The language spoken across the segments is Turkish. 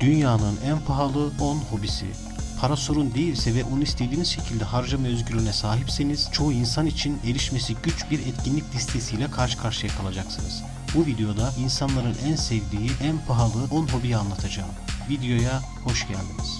Dünyanın en pahalı 10 hobisi. Para sorun değilse ve onu istediğiniz şekilde harcama özgürlüğüne sahipseniz çoğu insan için erişmesi güç bir etkinlik listesiyle karşı karşıya kalacaksınız. Bu videoda insanların en sevdiği en pahalı 10 hobiyi anlatacağım. Videoya hoş geldiniz.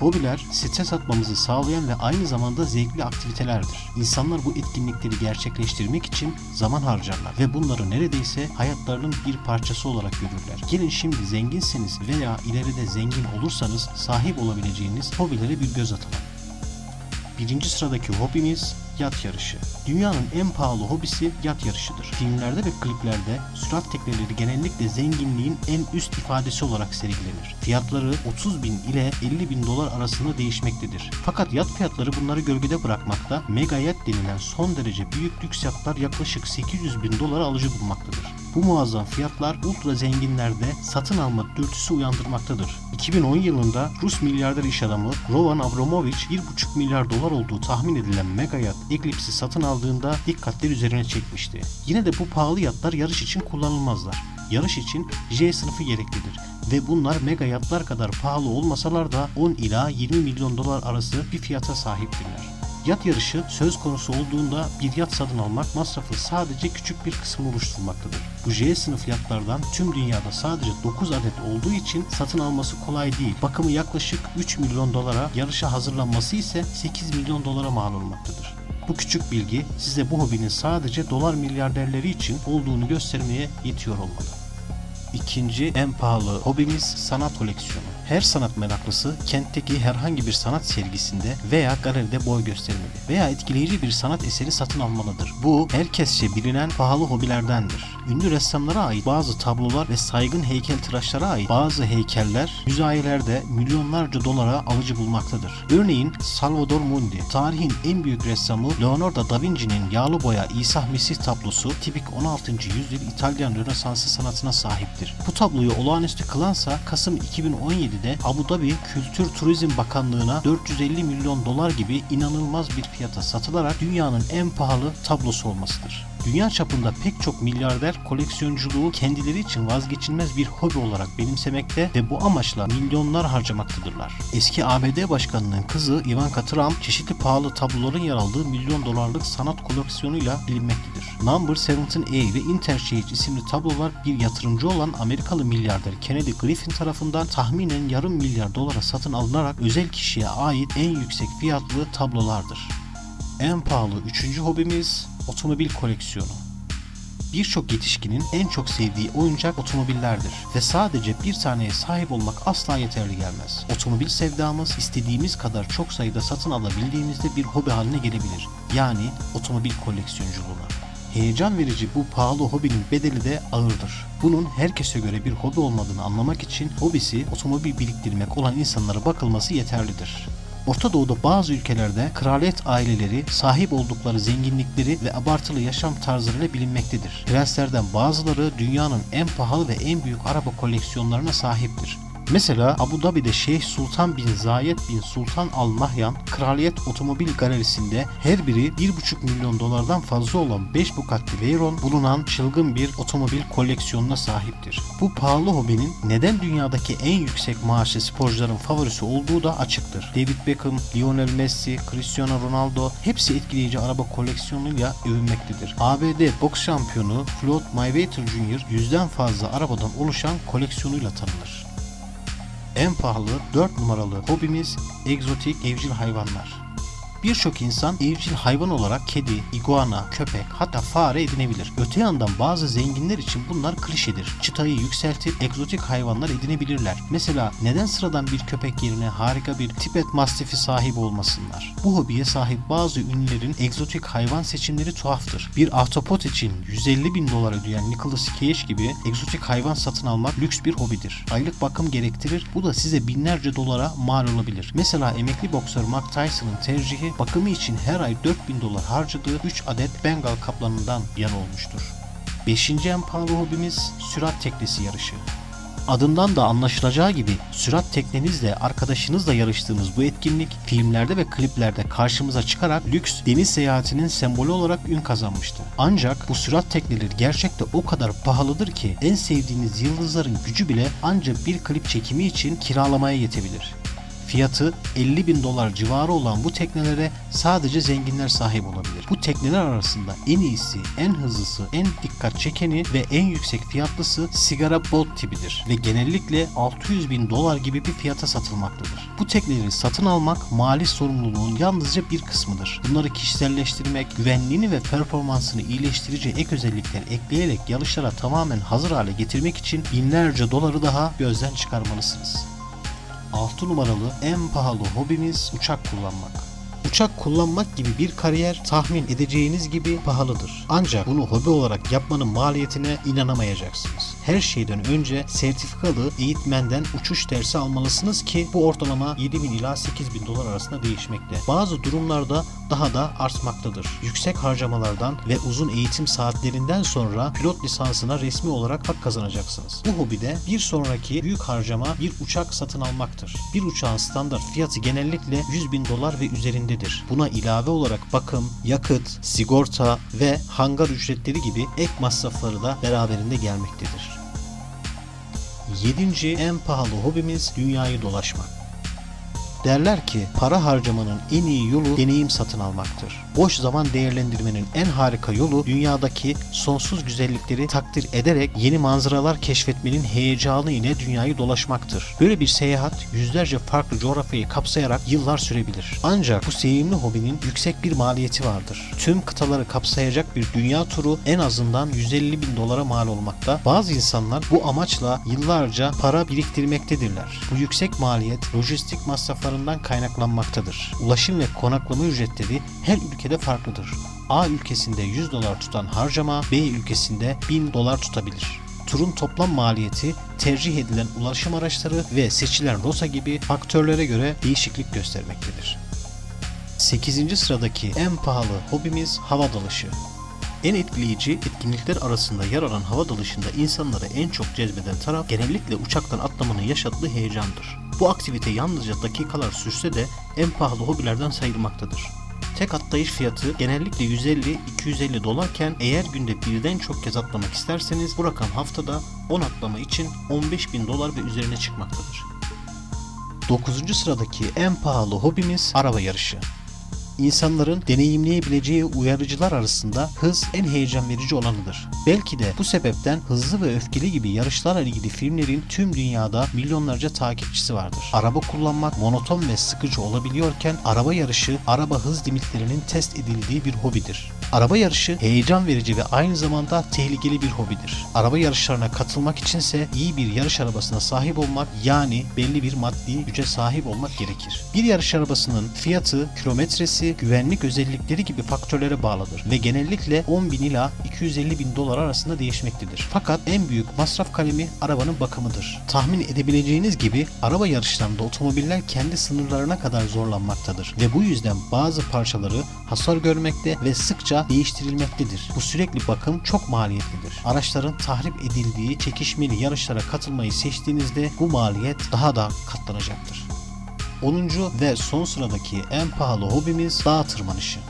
Hobiler stres atmamızı sağlayan ve aynı zamanda zevkli aktivitelerdir. İnsanlar bu etkinlikleri gerçekleştirmek için zaman harcarlar ve bunları neredeyse hayatlarının bir parçası olarak görürler. Gelin şimdi zenginseniz veya ileride zengin olursanız sahip olabileceğiniz hobilere bir göz atalım. Birinci sıradaki hobimiz yat yarışı. Dünyanın en pahalı hobisi yat yarışıdır. Filmlerde ve kliplerde sürat tekneleri genellikle zenginliğin en üst ifadesi olarak sergilenir. Fiyatları 30 bin ile 50 bin dolar arasında değişmektedir. Fakat yat fiyatları bunları gölgede bırakmakta, mega yat denilen son derece büyük lüks yatlar yaklaşık 800 bin dolara alıcı bulmaktadır. Bu muazzam fiyatlar ultra zenginlerde satın alma dürtüsü uyandırmaktadır. 2010 yılında Rus milyarder iş adamı Roman Abramovich 1,5 milyar dolar olduğu tahmin edilen mega yat Eclipse'i satın aldığında dikkatleri üzerine çekmişti. Yine de bu pahalı yatlar yarış için kullanılmazlar. Yarış için J sınıfı gereklidir ve bunlar mega yatlar kadar pahalı olmasalar da 10 ila 20 milyon dolar arası bir fiyata sahiptirler. Yat yarışı söz konusu olduğunda bir yat satın almak masrafı sadece küçük bir kısmını oluşturmaktadır. Bu J sınıf yatlardan tüm dünyada sadece 9 adet olduğu için satın alması kolay değil. Bakımı yaklaşık 3 milyon dolara, yarışa hazırlanması ise 8 milyon dolara mal olmaktadır. Bu küçük bilgi size bu hobinin sadece dolar milyarderleri için olduğunu göstermeye yetiyor olmalı. İkinci en pahalı hobimiz sanat koleksiyonu. Her sanat meraklısı kentteki herhangi bir sanat sergisinde veya galeride boy göstermeli veya etkileyici bir sanat eseri satın almalıdır. Bu herkesçe bilinen pahalı hobilerdendir. Ünlü ressamlara ait bazı tablolar ve saygın heykeltıraşlara ait bazı heykeller müzayelerde milyonlarca dolara alıcı bulmaktadır. Örneğin Salvador Mundi, tarihin en büyük ressamı Leonardo da Vinci'nin yağlı boya İsa Mesih tablosu tipik 16. yüzyıl İtalyan Rönesansı sanatına sahiptir. Bu tabloyu olağanüstü kılansa Kasım 2017'de Abu Dhabi Kültür Turizm Bakanlığı'na 450 milyon dolar gibi inanılmaz bir fiyata satılarak dünyanın en pahalı tablosu olmasıdır. Dünya çapında pek çok milyarder koleksiyonculuğu kendileri için vazgeçilmez bir hobi olarak benimsemekte ve bu amaçla milyonlar harcamaktadırlar. Eski ABD Başkanı'nın kızı Ivanka Trump çeşitli pahalı tabloların yer aldığı milyon dolarlık sanat koleksiyonuyla bilinmektedir. Number 17A ve Interchange isimli tablolar bir yatırımcı olan Amerikalı milyarder Kennedy Griffin tarafından tahminen yarım milyar dolara satın alınarak özel kişiye ait en yüksek fiyatlı tablolardır. En pahalı üçüncü hobimiz otomobil koleksiyonu. Birçok yetişkinin en çok sevdiği oyuncak otomobillerdir ve sadece bir taneye sahip olmak asla yeterli gelmez. Otomobil sevdamız istediğimiz kadar çok sayıda satın alabildiğimizde bir hobi haline gelebilir. Yani otomobil koleksiyonculuğuna. Heyecan verici bu pahalı hobinin bedeli de ağırdır. Bunun herkese göre bir hobi olmadığını anlamak için hobisi otomobil biriktirmek olan insanlara bakılması yeterlidir. Orta Doğu'da bazı ülkelerde kraliyet aileleri sahip oldukları zenginlikleri ve abartılı yaşam tarzlarıyla bilinmektedir. Prenslerden bazıları dünyanın en pahalı ve en büyük araba koleksiyonlarına sahiptir. Mesela Abu Dhabi'de Şeyh Sultan bin Zayed bin Sultan Al Nahyan Kraliyet Otomobil Galerisi'nde her biri 1,5 milyon dolardan fazla olan 5 Bugatti Veyron bulunan çılgın bir otomobil koleksiyonuna sahiptir. Bu pahalı hobinin neden dünyadaki en yüksek maaşlı sporcuların favorisi olduğu da açıktır. David Beckham, Lionel Messi, Cristiano Ronaldo hepsi etkileyici araba koleksiyonuyla övünmektedir. ABD boks şampiyonu Floyd Mayweather Jr. yüzden fazla arabadan oluşan koleksiyonuyla tanınır. En pahalı 4 numaralı hobimiz egzotik evcil hayvanlar. Birçok insan evcil hayvan olarak kedi, iguana, köpek hatta fare edinebilir. Öte yandan bazı zenginler için bunlar klişedir. Çıtayı yükseltip egzotik hayvanlar edinebilirler. Mesela neden sıradan bir köpek yerine harika bir Tibet Mastifi sahibi olmasınlar? Bu hobiye sahip bazı ünlülerin egzotik hayvan seçimleri tuhaftır. Bir ahtapot için 150 bin dolar ödeyen Nicolas Cage gibi egzotik hayvan satın almak lüks bir hobidir. Aylık bakım gerektirir. Bu da size binlerce dolara mal olabilir. Mesela emekli boksör Mike Tyson'ın tercihi bakımı için her ay 4000 dolar harcadığı 3 adet Bengal kaplanından yan olmuştur. Beşinci en pahalı hobimiz sürat teknesi yarışı. Adından da anlaşılacağı gibi sürat teknenizle arkadaşınızla yarıştığınız bu etkinlik filmlerde ve kliplerde karşımıza çıkarak lüks deniz seyahatinin sembolü olarak ün kazanmıştı. Ancak bu sürat tekneleri gerçekte o kadar pahalıdır ki en sevdiğiniz yıldızların gücü bile ancak bir klip çekimi için kiralamaya yetebilir. Fiyatı 50 bin dolar civarı olan bu teknelere sadece zenginler sahip olabilir. Bu tekneler arasında en iyisi, en hızlısı, en dikkat çekeni ve en yüksek fiyatlısı sigara boat tipidir ve genellikle 600 bin dolar gibi bir fiyata satılmaktadır. Bu tekneleri satın almak mali sorumluluğun yalnızca bir kısmıdır. Bunları kişiselleştirmek, güvenliğini ve performansını iyileştirici ek özellikler ekleyerek yarışlara tamamen hazır hale getirmek için binlerce doları daha gözden çıkarmalısınız. 6 numaralı en pahalı hobimiz uçak kullanmak. Uçak kullanmak gibi bir kariyer tahmin edeceğiniz gibi pahalıdır. Ancak bunu hobi olarak yapmanın maliyetine inanamayacaksınız. Her şeyden önce sertifikalı eğitmenden uçuş dersi almalısınız ki bu ortalama 7000 ila 8000 dolar arasında değişmekte. Bazı durumlarda daha da artmaktadır. Yüksek harcamalardan ve uzun eğitim saatlerinden sonra pilot lisansına resmi olarak hak kazanacaksınız. Bu hobide bir sonraki büyük harcama bir uçak satın almaktır. Bir uçağın standart fiyatı genellikle 100 bin dolar ve üzerindedir. Buna ilave olarak bakım, yakıt, sigorta ve hangar ücretleri gibi ek masrafları da beraberinde gelmektedir. Yedinci en pahalı hobimiz dünyayı dolaşmak. Derler ki para harcamanın en iyi yolu deneyim satın almaktır. Boş zaman değerlendirmenin en harika yolu dünyadaki sonsuz güzellikleri takdir ederek yeni manzaralar keşfetmenin heyecanı ile dünyayı dolaşmaktır. Böyle bir seyahat yüzlerce farklı coğrafyayı kapsayarak yıllar sürebilir. Ancak bu sevimli hobinin yüksek bir maliyeti vardır. Tüm kıtaları kapsayacak bir dünya turu en azından 150 bin dolara mal olmakta. Bazı insanlar bu amaçla yıllarca para biriktirmektedirler. Bu yüksek maliyet lojistik masraflarından kaynaklanmaktadır. Ulaşım ve konaklama ücretleri her ülkede farklıdır. A ülkesinde 100 dolar tutan harcama B ülkesinde 1000 dolar tutabilir. Turun toplam maliyeti, tercih edilen ulaşım araçları ve seçilen rota gibi faktörlere göre değişiklik göstermektedir. 8. sıradaki en pahalı hobimiz hava dalışı. En etkileyici etkinlikler arasında yer alan hava dalışında insanları en çok cezbeden taraf genellikle uçaktan atlamanın yaşattığı heyecandır. Bu aktivite yalnızca dakikalar sürse de en pahalı hobilerden sayılmaktadır. Tek atlayış fiyatı genellikle 150-250 dolarken eğer günde birden çok kez atlamak isterseniz bu rakam haftada 10 atlama için 15 bin dolar ve üzerine çıkmaktadır. 9. sıradaki en pahalı hobimiz araba yarışı. İnsanların deneyimleyebileceği uyarıcılar arasında hız en heyecan verici olanıdır. Belki de bu sebepten Hızlı ve Öfkeli gibi yarışlarla ilgili filmlerin tüm dünyada milyonlarca takipçisi vardır. Araba kullanmak monoton ve sıkıcı olabiliyorken araba yarışı araba hız limitlerinin test edildiği bir hobidir. Araba yarışı heyecan verici ve aynı zamanda tehlikeli bir hobidir. Araba yarışlarına katılmak içinse iyi bir yarış arabasına sahip olmak yani belli bir maddi güce sahip olmak gerekir. Bir yarış arabasının fiyatı, kilometresi, güvenlik özellikleri gibi faktörlere bağlıdır ve genellikle 10 bin ila 250 bin dolar arasında değişmektedir. Fakat en büyük masraf kalemi arabanın bakımıdır. Tahmin edebileceğiniz gibi araba yarışlarında otomobiller kendi sınırlarına kadar zorlanmaktadır ve bu yüzden bazı parçaları hasar görmekte ve sıkça değiştirilmektedir. Bu sürekli bakım çok maliyetlidir. Araçların tahrip edildiği çekişmeli yarışlara katılmayı seçtiğinizde bu maliyet daha da katlanacaktır. 10. ve son sıradaki en pahalı hobimiz dağ tırmanışı.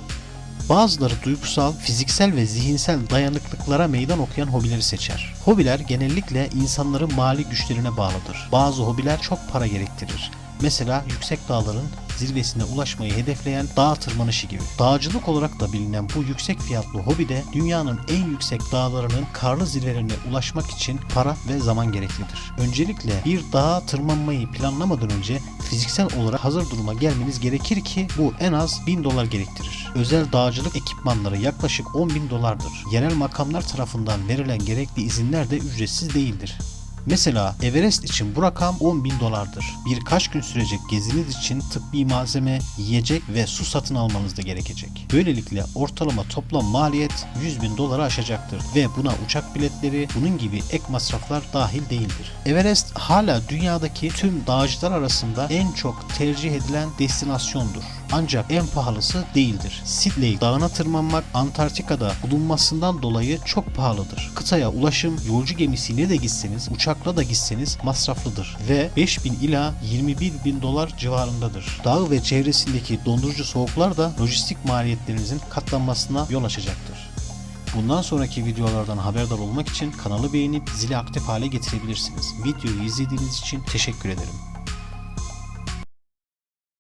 Bazıları duygusal, fiziksel ve zihinsel dayanıklıklara meydan okuyan hobileri seçer. Hobiler genellikle insanların mali güçlerine bağlıdır. Bazı hobiler çok para gerektirir. Mesela yüksek dağların zirvesine ulaşmayı hedefleyen dağ tırmanışı gibi. Dağcılık olarak da bilinen bu yüksek fiyatlı hobide dünyanın en yüksek dağlarının karlı zirvelerine ulaşmak için para ve zaman gereklidir. Öncelikle bir dağa tırmanmayı planlamadan önce fiziksel olarak hazır duruma gelmeniz gerekir ki bu en az 1000 dolar gerektirir. Özel dağcılık ekipmanları yaklaşık 10 bin dolardır. Yerel makamlar tarafından verilen gerekli izinler de ücretsiz değildir. Mesela Everest için bu rakam 10 bin dolardır. Birkaç gün sürecek geziniz için tıbbi malzeme, yiyecek ve su satın almanız da gerekecek. Böylelikle ortalama toplam maliyet 100 bin doları aşacaktır ve buna uçak biletleri bunun gibi ek masraflar dahil değildir. Everest hala dünyadaki tüm dağcılar arasında en çok tercih edilen destinasyondur. Ancak en pahalısı değildir. Sidley dağına tırmanmak Antarktika'da bulunmasından dolayı çok pahalıdır. Kıtaya ulaşım yolcu gemisiyle de gitseniz, uçakla da gitseniz masraflıdır ve 5000 ila 21 bin dolar civarındadır. Dağ ve çevresindeki dondurucu soğuklar da lojistik maliyetlerinizin katlanmasına yol açacaktır. Bundan sonraki videolardan haberdar olmak için kanalı beğenip zili aktif hale getirebilirsiniz. Videoyu izlediğiniz için teşekkür ederim.